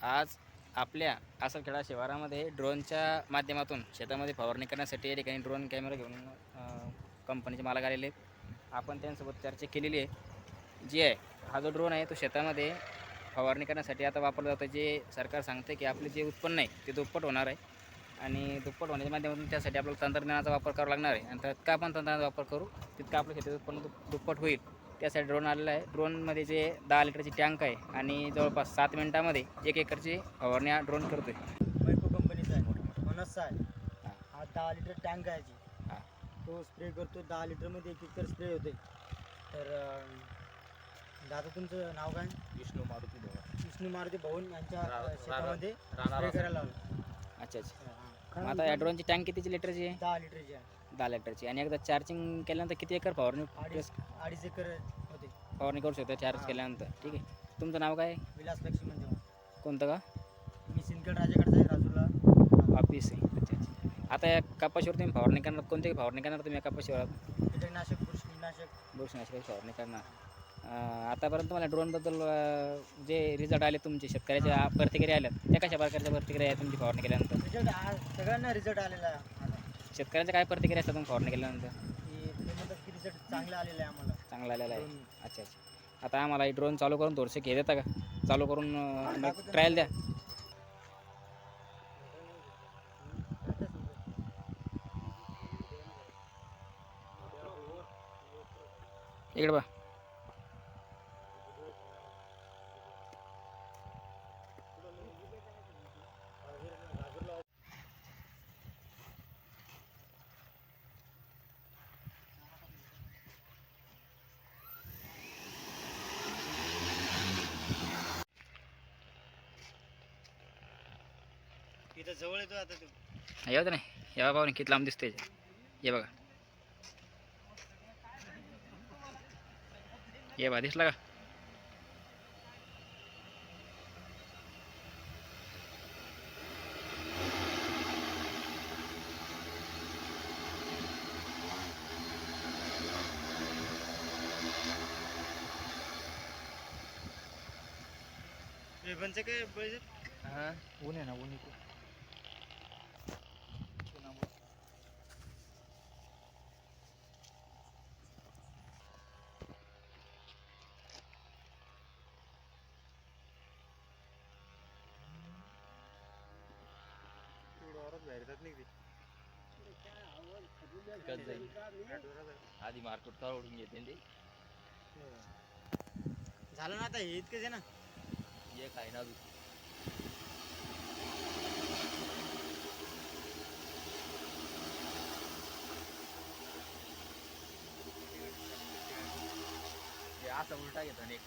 आज आपल्या आसलखेडा शिवारामध्ये ड्रोनच्या माध्यमातून शेतामध्ये फवारणी करण्यासाठी या ठिकाणी ड्रोन कॅमेरा घेऊन कंपनीचे मालक आलेले आहेत. आपण त्यांसोबत चर्चा केलेली आहे. जी आहे हा जो ड्रोन आहे तो शेतामध्ये फवारणी करण्यासाठी आता वापरला जातो. जे सरकार सांगते की आपले जे उत्पन्न आहे ते दुप्पट होणार आहे. आणि दुप्पट होण्याच्या माध्यमातून त्यासाठी आपल्याला तंत्रज्ञानाचा वापर करावा लागणार आहे. आणि तितका आपण तंत्रज्ञानाचा वापर करू तितकं आपलं शेतीचं उत्पन्न दुप्पट होईल. त्यासाठी ड्रोन आलेला आहे. ड्रोनमध्ये जे दहा लिटरची टँक आहे आणि जवळपास सात मिनिटामध्ये एक एकरची फवारणी हा ड्रोन करतो आहे मैको कंपनीचा आहे. मनसचा आहे. हा. दहा लिटर टँक आहे हां. तो स्प्रे करतो दहा लिटरमध्ये एक एकर स्प्रे होते तर दादा तुमचं नाव काय? विष्णू मारुती भवन. विष्णू मारुती भाऊन यांच्या शेतामध्ये स्प्रे करायला लावलं. अच्छा अच्छा. हां. मग आता या ड्रोनची टँक कितीची लिटरची आहे? दहा लिटरची आहे. दहा लिटरची आणि एकदा चार्जिंग केल्यानंतर किती एकर फवारणी अडीच अडीच एकर होते. फवारणी करू शकतो चार्ज. केल्यानंतर. ठीक आहे. तुमचं नाव काय? आहे? विलास लक्ष्मण जेव्हा कोणतं का? मी सिंदखेड राजाकडचा आहे राजूला ऑफिस आहे. अच्छा अच्छा. आता या कपाशीवर तुम्ही फवारणी करणार. कोणती फवारणी करणार तुम्ही या कपाशीवर. कीटकनाशक बुरशीनाशक. बुरशीनाशक फवारणी करणार. आतापर्यंत मला ड्रोनबद्दल जे रिझल्ट आले तुमचे शेतकऱ्याच्या प्रतिक्रिया आल्या त्या कशा प्रकारच्या प्रतिक्रिया आहे तुमची फवारणी केल्यानंतर? रिझल्ट सगळ्यांना रिझल्ट आलेला आहे आता शेतकऱ्यांच्या काय प्रतिक्रिया असतात तुम्ही फवारणी केल्यानंतर? की ते म्हणतात की रिझल्ट चांगला आलेला आहे आम्हाला. चांगला आलेला आहे. दोन्ही. अच्छा अच्छा. आता आम्हाला ही ड्रोन चालू करून थोडंसं घे देता का? चालू करून. ट्रायल द्या. इकडे बा इथं जवळ येतो आता तो. येऊ दे नाही या बाबा किती लांब दिसते ये बघा. ये बा दिसला का? काय बजेट हां ऊन आहे ना ऊन इथे आधी मार्केट का ओढून घेते ते. झालं ना आता हे इतकंच आहे ना? ये काय ना असं उलटा घेतो एक.